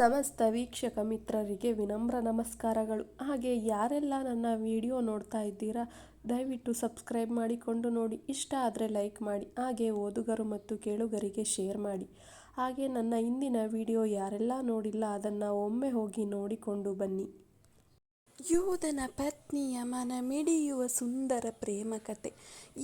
ಸಮಸ್ತ ವೀಕ್ಷಕ ಮಿತ್ರರಿಗೆ ವಿನಮ್ರ ನಮಸ್ಕಾರಗಳು. ಹಾಗೆ ಯಾರೆಲ್ಲ ನನ್ನ ವಿಡಿಯೋ ನೋಡ್ತಾ ಇದ್ದೀರಾ, ದಯವಿಟ್ಟು ಸಬ್ಸ್ಕ್ರೈಬ್ ಮಾಡಿಕೊಂಡು ನೋಡಿ. ಇಷ್ಟ ಆದರೆ ಲೈಕ್ ಮಾಡಿ, ಹಾಗೆ ಓದುಗರು ಮತ್ತು ಕೇಳುಗರಿಗೆ ಶೇರ್ ಮಾಡಿ. ಹಾಗೆ ನನ್ನ ಇಂದಿನ ವಿಡಿಯೋ ಯಾರೆಲ್ಲ ನೋಡಿಲ್ಲ, ಅದನ್ನು ಒಮ್ಮೆ ಹೋಗಿ ನೋಡಿಕೊಂಡು ಬನ್ನಿ. ಯೋಧನ ಪತ್ನಿಯ ಮನ ಮಿಡಿಯುವ ಸುಂದರ ಪ್ರೇಮ ಕತೆ.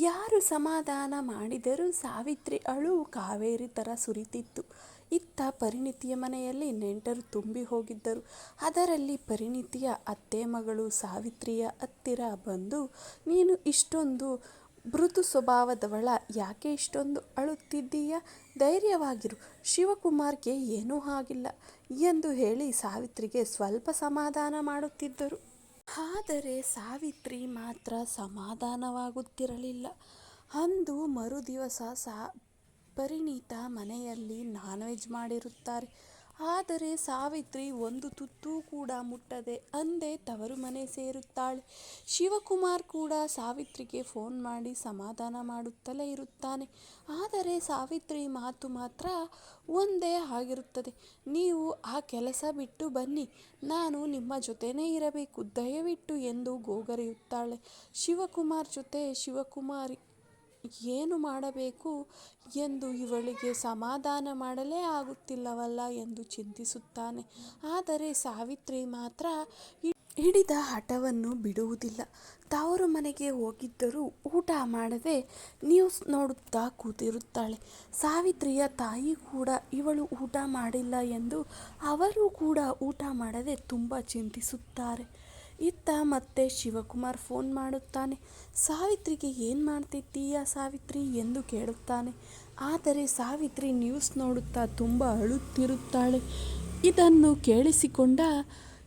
ಯಾರು ಸಮಾಧಾನ ಮಾಡಿದರೂ ಸಾವಿತ್ರಿ ಅಳು ಕಾವೇರಿ ಥರ ಸುರಿತಿತ್ತು. ಇತ್ತ ಪರಿಣಿತಿಯ ಮನೆಯಲ್ಲಿ ನೆಂಟರು ತುಂಬಿ ಹೋಗಿದ್ದರು. ಅದರಲ್ಲಿ ಪರಿಣಿತಿಯ ಅತ್ತೆ ಮಗಳು ಸಾವಿತ್ರಿಯ ಹತ್ತಿರ ಬಂದು, ನೀನು ಇಷ್ಟೊಂದು ಮೃದು ಸ್ವಭಾವದವಳ, ಯಾಕೆ ಇಷ್ಟೊಂದು ಅಳುತ್ತಿದ್ದೀಯ? ಧೈರ್ಯವಾಗಿರು. ಶಿವಕುಮಾರ್ಗೆ ಏನೂ ಆಗಿಲ್ಲ ಎಂದು ಹೇಳಿ ಸಾವಿತ್ರಿಗೆ ಸ್ವಲ್ಪ ಸಮಾಧಾನ ಮಾಡುತ್ತಿದ್ದರು. ಆದರೆ ಸಾವಿತ್ರಿ ಮಾತ್ರ ಸಮಾಧಾನವಾಗುತ್ತಿರಲಿಲ್ಲ. ಅಂದು ಮರುದಿವಸ ಸಾ ಪರಿಣಿತ ಮನೆಯಲ್ಲಿ ನಾನ್ ವೆಜ್ ಮಾಡಿರುತ್ತಾರೆ. ಆದರೆ ಸಾವಿತ್ರಿ ಒಂದು ತುತ್ತು ಕೂಡ ಮುಟ್ಟದೆ ಅಂದೇ ತವರು ಮನೆ ಸೇರುತ್ತಾಳೆ. ಶಿವಕುಮಾರ್ ಕೂಡ ಸಾವಿತ್ರಿಗೆ ಫೋನ್ ಮಾಡಿ ಸಮಾಧಾನ ಮಾಡುತ್ತಲೇ ಇರುತ್ತಾನೆ. ಆದರೆ ಸಾವಿತ್ರಿ ಮಾತು ಮಾತ್ರ ಒಂದೇ ಆಗಿರುತ್ತದೆ. ನೀವು ಆ ಕೆಲಸ ಬಿಟ್ಟು ಬನ್ನಿ. ನಾನು ನಿಮ್ಮ ಜೊತೆನೇ ಇರಬೇಕು. ದಯವಿಟ್ಟು ಎಂದು ಗೋಗರೆಯುತ್ತಾಳೆ. ಶಿವಕುಮಾರ್ ಜೊತೆ ಶಿವಕುಮಾರ್ ಏನು ಮಾಡಬೇಕು ಎಂದು ಇವಳಿಗೆ ಸಮಾಧಾನ ಮಾಡಲೇ ಆಗುತ್ತಿಲ್ಲವಲ್ಲ ಎಂದು ಚಿಂತಿಸುತ್ತಾನೆ. ಆದರೆ ಸಾವಿತ್ರಿ ಮಾತ್ರ ಹಿಡಿದ ಹಠವನ್ನು ಬಿಡುವುದಿಲ್ಲ. ತವರು ಮನೆಗೆ ಹೋಗಿದ್ದರೂ ಊಟ ಮಾಡದೆ ನ್ಯೂಸ್ ನೋಡುತ್ತಾ ಕೂತಿರುತ್ತಾಳೆ. ಸಾವಿತ್ರಿಯ ತಾಯಿ ಕೂಡ ಇವಳು ಊಟ ಮಾಡಿಲ್ಲ ಎಂದು ಅವರು ಕೂಡ ಊಟ ಮಾಡದೆ ತುಂಬ ಚಿಂತಿಸುತ್ತಾರೆ. ಇತ್ತ ಮತ್ತೆ ಶಿವಕುಮಾರ್ ಫೋನ್ ಮಾಡುತ್ತಾನೆ. ಸಾವಿತ್ರಿಗೆ ಏನು ಮಾಡ್ತಿದ್ದೀಯಾ ಸಾವಿತ್ರಿ? ಎಂದು ಕೇಳುತ್ತಾನೆ. ಆದರೆ ಸಾವಿತ್ರಿ ನ್ಯೂಸ್ ನೋಡುತ್ತಾ ತುಂಬ ಅಳುತ್ತಿರುತ್ತಾಳೆ. ಇದನ್ನು ಕೇಳಿಸಿಕೊಂಡ,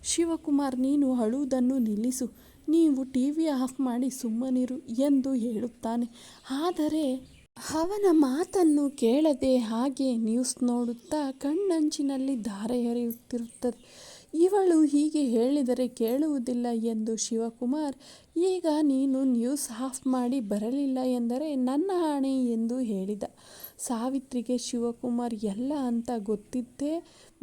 ಶಿವಕುಮಾರ್, ನೀನು ಅಳುವುದನ್ನು ನಿಲ್ಲಿಸು. ನೀವು ಟಿ ವಿ ಆಫ್ ಮಾಡಿ ಸುಮ್ಮನಿರು ಎಂದು ಹೇಳುತ್ತಾನೆ. ಆದರೆ ಅವನ ಮಾತನ್ನು ಕೇಳದೆ ಹಾಗೆ ನ್ಯೂಸ್ ನೋಡುತ್ತಾ ಕಣ್ಣಂಚಿನಲ್ಲಿ ಧಾರೆ ಎರೆಯುತ್ತಿರುತ್ತದೆ ಇವಳು ಹೀಗೆ ಹೇಳಿದರೆ ಕೇಳುವುದಿಲ್ಲ ಎಂದು ಶಿವಕುಮಾರ್, ಈಗ ನೀನು ನ್ಯೂಸ್ ಆಫ್ ಮಾಡಿ ಬರಲಿಲ್ಲ ಎಂದರೆ ನನ್ನ ಆಣೆ ಎಂದು ಹೇಳಿದ. ಸಾವಿತ್ರಿಗೆ ಶಿವಕುಮಾರ್ ಎಲ್ಲ ಅಂತ ಗೊತ್ತಿದ್ದೇ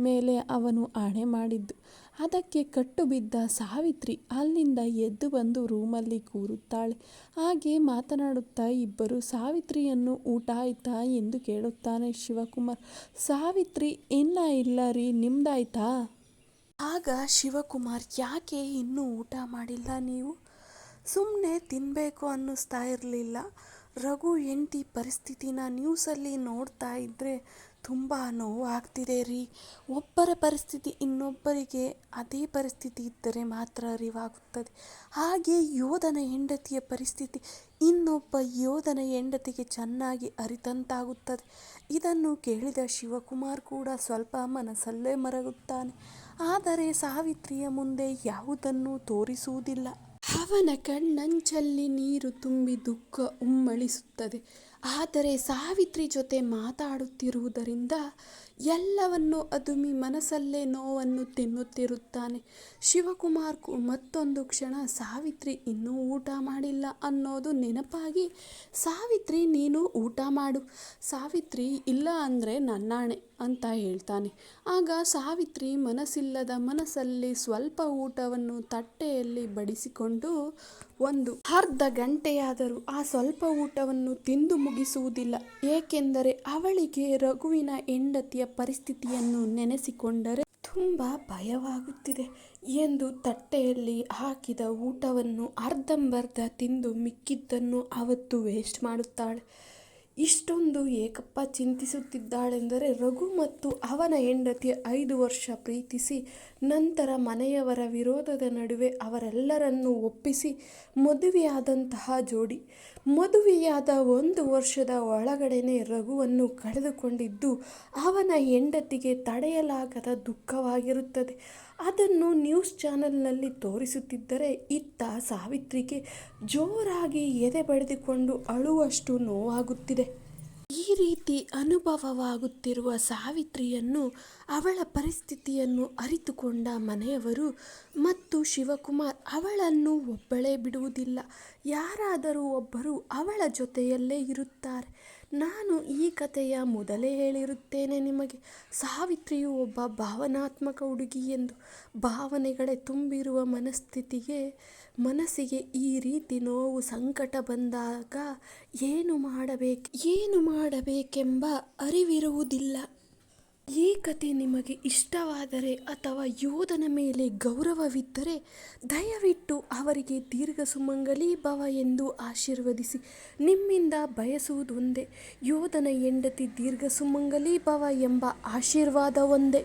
ಮೇಲೆ ಅವನು ಆಣೆ ಮಾಡಿದ್ದು. ಅದಕ್ಕೆ ಕಟ್ಟು ಬಿದ್ದ ಸಾವಿತ್ರಿ ಅಲ್ಲಿಂದ ಎದ್ದು ಬಂದು ರೂಮಲ್ಲಿ ಕೂರುತ್ತಾಳೆ. ಹಾಗೆ ಮಾತನಾಡುತ್ತಾ ಇಬ್ಬರು ಸಾವಿತ್ರಿಯನ್ನು ಊಟ ಆಯ್ತಾ ಎಂದು ಕೇಳುತ್ತಾನೆ ಶಿವಕುಮಾರ್. ಸಾವಿತ್ರಿ, ಇನ್ನ ಇಲ್ಲ ರೀ, ನಿಮ್ದಾಯ್ತಾ? ಆಗ ಶಿವಕುಮಾರ್, ಯಾಕೆ ಇನ್ನೂ ಊಟ ಮಾಡಿಲ್ಲ ನೀವು? ಸುಮ್ಮನೆ ತಿನ್ನಬೇಕು ಅನ್ನಿಸ್ತಾ ಇರಲಿಲ್ಲ. ರಘು ಹೆಂಡತಿ ಪರಿಸ್ಥಿತಿನ ನ್ಯೂಸಲ್ಲಿ ನೋಡ್ತಾ ಇದ್ದರೆ ತುಂಬ ನೋವಾಗ್ತಿದೆ ರೀ. ಒಬ್ಬರ ಪರಿಸ್ಥಿತಿ ಇನ್ನೊಬ್ಬರಿಗೆ ಅದೇ ಪರಿಸ್ಥಿತಿ ಇದ್ದರೆ ಮಾತ್ರ ಅರಿವಾಗುತ್ತದೆ. ಹಾಗೆ ಯೋಧನ ಹೆಂಡತಿಯ ಪರಿಸ್ಥಿತಿ ಇನ್ನೊಬ್ಬ ಯೋಧನ ಹೆಂಡತಿಗೆ ಚೆನ್ನಾಗಿ ಅರಿತಂತಾಗುತ್ತದೆ. ಇದನ್ನು ಕೇಳಿದ ಶಿವಕುಮಾರ್ ಕೂಡ ಸ್ವಲ್ಪ ಮನಸ್ಸಲ್ಲೇ ಮರಗುತ್ತಾನೆ. ಆದರೆ ಸಾವಿತ್ರಿಯ ಮುಂದೆ ಯಾವುದನ್ನು ತೋರಿಸುವುದಿಲ್ಲ. ಅವನ ಕಣ್ಣಂಚಲ್ಲಿ ನೀರು ತುಂಬಿ ದುಃಖ ಉಮ್ಮಳಿಸುತ್ತದೆ. ಆದರೆ ಸಾವಿತ್ರಿ ಜೊತೆ ಮಾತಾಡುತ್ತಿರುವುದರಿಂದ ಎಲ್ಲವನ್ನು ಅದುಮಿ ಮನಸ್ಸಲ್ಲೇ ನೋವನ್ನು ತಿನ್ನುತ್ತಿರುತ್ತಾನೆ. ಶಿವಕುಮಾರ್ ಮತ್ತೊಂದು ಕ್ಷಣ, ಸಾವಿತ್ರಿ, ಇನ್ನೂ ಊಟ ಮಾಡಿಲ್ಲ ಅನ್ನೋದು ನೆನಪಾಗಿ, ಸಾವಿತ್ರಿ, ನೀನು ಊಟ ಮಾಡು. ಸಾವಿತ್ರಿ, ಇಲ್ಲ ಅಂದರೆ ನನ್ನಾಣೆ, ಅಂತ ಹೇಳ್ತಾನೆ. ಆಗ ಸಾವಿತ್ರಿ ಮನಸ್ಸಿಲ್ಲದ ಮನಸ್ಸಲ್ಲಿ ಸ್ವಲ್ಪ ಊಟವನ್ನು ತಟ್ಟೆಯಲ್ಲಿ ಬಡಿಸಿಕೊಂಡು ಒಂದು ಅರ್ಧ ಗಂಟೆಯಾದರೂ ಆ ಸ್ವಲ್ಪ ಊಟವನ್ನು ತಿಂದು ಮುಗಿಸುವುದಿಲ್ಲ. ಏಕೆಂದರೆ ಅವಳಿಗೆ ರಘುವಿನ ಹೆಂಡತಿಯ ಪರಿಸ್ಥಿತಿಯನ್ನು ನೆನೆಸಿಕೊಂಡರೆ ತುಂಬ ಭಯವಾಗುತ್ತಿದೆ ಎಂದು ತಟ್ಟೆಯಲ್ಲಿ ಹಾಕಿದ ಊಟವನ್ನು ಅರ್ಧಂಬರ್ಧ ತಿಂದು ಮಿಕ್ಕಿದ್ದನ್ನು ಅವತ್ತು ವೇಸ್ಟ್ ಮಾಡುತ್ತಾಳೆ. ಇಷ್ಟೊಂದು ಏಕಪ್ಪ ಚಿಂತಿಸುತ್ತಿದ್ದಾಳೆಂದರೆ ರಘು ಮತ್ತು ಅವನ ಹೆಂಡತಿ ಐದು ವರ್ಷ ಪ್ರೀತಿಸಿ ನಂತರ ಮನೆಯವರ ವಿರೋಧದ ನಡುವೆ ಅವರೆಲ್ಲರನ್ನೂ ಒಪ್ಪಿಸಿ ಮದುವೆಯಾದಂತಹ ಜೋಡಿ. ಮದುವೆಯಾದ ಒಂದು ವರ್ಷದ ಒಳಗಡೆನೆ ರಘುವನ್ನು ಕಳೆದುಕೊಂಡಿದ್ದು ಅವನ ಹೆಂಡತಿಗೆ ತಡೆಯಲಾಗದ ದುಃಖವಾಗಿರುತ್ತದೆ. ಅದನ್ನು ನ್ಯೂಸ್ ಚಾನೆಲ್ನಲ್ಲಿ ತೋರಿಸುತ್ತಿದ್ದರೆ ಇತ್ತ ಸಾವಿತ್ರಿಗೆ ಜೋರಾಗಿ ಎದೆ ಬಡಿದುಕೊಂಡು ಅಳುವಷ್ಟು ನೋವಾಗುತ್ತಿದೆ. ಈ ರೀತಿ ಅನುಭವವಾಗುತ್ತಿರುವ ಸಾವಿತ್ರಿಯನ್ನು ಅವಳ ಪರಿಸ್ಥಿತಿಯನ್ನು ಅರಿತುಕೊಂಡ ಮನೆಯವರು ಮತ್ತು ಶಿವಕುಮಾರ್ ಅವಳನ್ನು ಒಬ್ಬಳೇ ಬಿಡುವುದಿಲ್ಲ. ಯಾರಾದರೂ ಒಬ್ಬರು ಅವಳ ಜೊತೆಯಲ್ಲೇ ಇರುತ್ತಾರೆ. ನಾನು ಈ ಕಥೆಯ ಮೊದಲೇ ಹೇಳಿರುತ್ತೇನೆ ನಿಮಗೆ. ಸಾವಿತ್ರಿಯು ಒಬ್ಬ ಭಾವನಾತ್ಮಕ ಹುಡುಗಿ ಎಂದು ಭಾವನೆಗಳೇ ತುಂಬಿರುವ ಮನಸ್ಥಿತಿಗೆ, ಮನಸ್ಸಿಗೆ ಈ ರೀತಿ ನೋವು ಸಂಕಟ ಬಂದಾಗ ಏನು ಮಾಡಬೇಕು, ಏನು ಮಾಡಬೇಕೆಂಬ ಅರಿವಿರುವುದಿಲ್ಲ. ಈ ಕತೆ ನಿಮಗೆ ಇಷ್ಟವಾದರೆ ಅಥವಾ ಯೋಧನ ಮೇಲೆ ಗೌರವವಿದ್ದರೆ, ದಯವಿಟ್ಟು ಅವರಿಗೆ ದೀರ್ಘ ಸುಮಂಗಲಿ ಭವ ಎಂದು ಆಶೀರ್ವದಿಸಿ. ನಿಮ್ಮಿಂದ ಬಯಸುವುದೊಂದೇ, ಯೋಧನ ಹೆಂಡತಿ ದೀರ್ಘ ಸುಮಂಗಲಿ ಭವ ಎಂಬ ಆಶೀರ್ವಾದ ಒಂದೇ